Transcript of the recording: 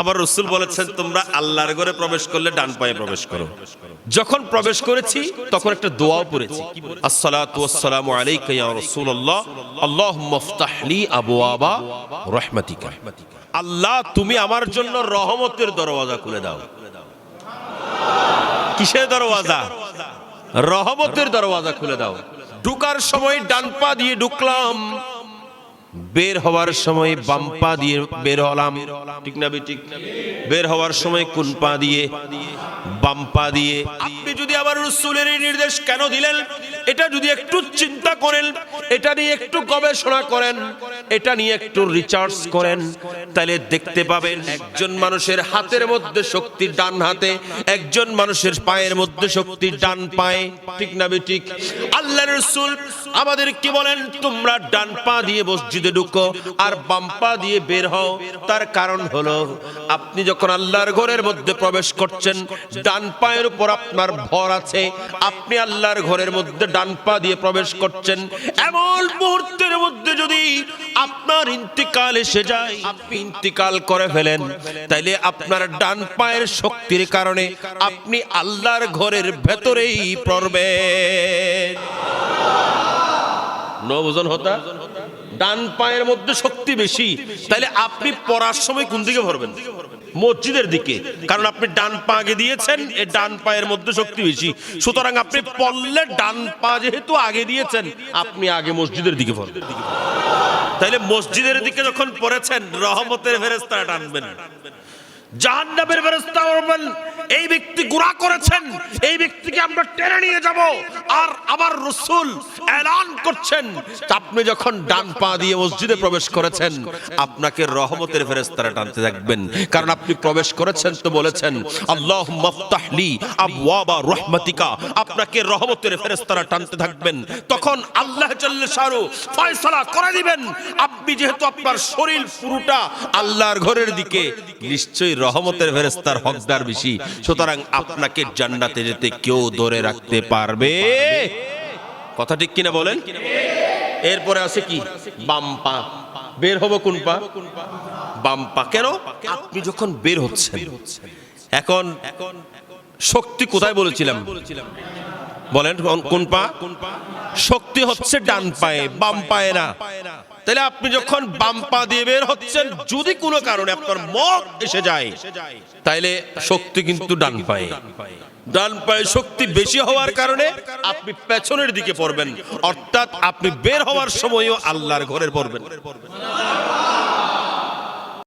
আমার রসুল বলেছেন, তোমরা আল্লাহর ঘরে প্রবেশ করলে ডান পায়ে প্রবেশ করো। যখন প্রবেশ করেছি, তখন একটা দোয়াও পড়েছি। আসসালাতু ওয়াসসালামু আলাইকা ইয়া রাসূলুল্লাহ, আল্লাহুম্মা ইফতাহ লি আবওয়াবা রাহমাতিকা। আল্লাহ, তুমি আমার জন্য রহমতের দরওয়াজা খুলে দাও। কিসের দরওয়াজা? রহমতের দরওয়াজা খুলে দাও। ঢুকার সময় ডান পা দিয়ে ঢুকলাম। বের হওয়ার সময় বাম পা দিয়ে বের হলাম। ঠিক না ঠিক বের হওয়ার সময় কোন পা দিয়ে? বাম পা দিয়ে। আপনি যদি আবার রসুলের নির্দেশ কেন দিলেন? এটা যদি একটু চিন্তা করেন, এটা নিয়ে একটু গবেষণা করেন, এটা নিয়ে একটু রিচার্জ করেন, তাহলে দেখতে পাবেন একজন মানুষের হাতের মধ্যে শক্তি ডান হাতে, একজন মানুষের পায়ের মধ্যে শক্তি ডান পায়ে, ঠিক না ঠিক? আল্লাহ রসুল আমাদের কি বলেন? তোমরা ডান পা দিয়ে মসজিদে ঢুকো আর বাম পা দিয়ে বের হও। তার কারণ হলো, আপনি যখন আল্লাহর ঘরের মধ্যে প্রবেশ করছেন, ডান পায়ের উপর আপনার ভর আছে। আপনি আল্লাহর ঘরের মধ্যে ডান পা দিয়ে প্রবেশ করছেন। এমন মুহূর্তের মধ্যে যদি আপনার ইন্তিকাল এসে যায়, আপনি ইন্তিকাল করে ফেলেন। তাইলে আপনার ডান পায়ের শক্তির কারণে আপনি আল্লাহর ঘরের ভেতরেই পড়বেন। নবজন হতা? ডান পায়ের মধ্যে শক্তি বেশি তাহলে আপনি পড়ার সময় কোন দিকে ভরবেন? মসজিদের দিকে। কারণ আপনি ডান পা আগে দিয়েছেন এই ডান পায়ের মধ্যে শক্তি বেশি। সুতরাং আপনি পড়লে ডান পা যেহেতু আগে দিয়েছেন, আপনি আগে মসজিদের দিকে ভরবেন। তাহলে মসজিদের দিকে যখন পড়েছেন, রহমতের ফেরেস্তারা টানবেন। ফেরেস্তা বলবেন এই ব্যক্তি গুনাহ করেছেন, এই ব্যক্তিকে আমরা টেনে নিয়ে যাব আর রসুল করছেন। আপনি যখন ডান পা দিয়ে মসজিদে প্রবেশ করেছেন, আপনাকে রহমতের ফেরেস্তারা টানতে থাকবেন কারণ আপনি প্রবেশ করেছেন তো বলেছেন আল্লাহ মফতাহলি আবওয়াবা রহমাতিকা। আপনাকে রহমতের ফেরেস্তারা টানতে থাকবেন। তখন আল্লাহ জাল্লে ফয়সালা করে দিবেন। আপনি যেহেতু আপনার শরীর পুরোটা আল্লাহর ঘরের দিকে, নিশ্চয়ই রহমতের ফেরেস্তার হকদার বেশি। সুতরাং আপনাকে জান্নাতে যেতে কেউ ধরে রাখতে পারবে? কথা ঠিক কিনা বলেন? এরপরে আছে কি? বাম পা। বের হব কোন পা? বাম পা। কেন? আপনি যখন বের হচ্ছেন, এখন শক্তি কোথায় বলেছিলাম? বলেন, কোন- পা? শক্তি হচ্ছে ডান পায়ে, বাম পায়ে না। তাহলে আপনি যখন বাম পা দিয়ে বের হচ্ছেন, যদি কোনো কারণে আপনার মত এসে যায়, তাইলে শক্তি কিন্তু ডান পায়ে। ডান পায়ে শক্তি বেশি হওয়ার কারণে আপনি পেছনের দিকে পড়বেন, অর্থাৎ আপনি বের হওয়ার সময়ও আল্লাহর ঘরের পড়বেন।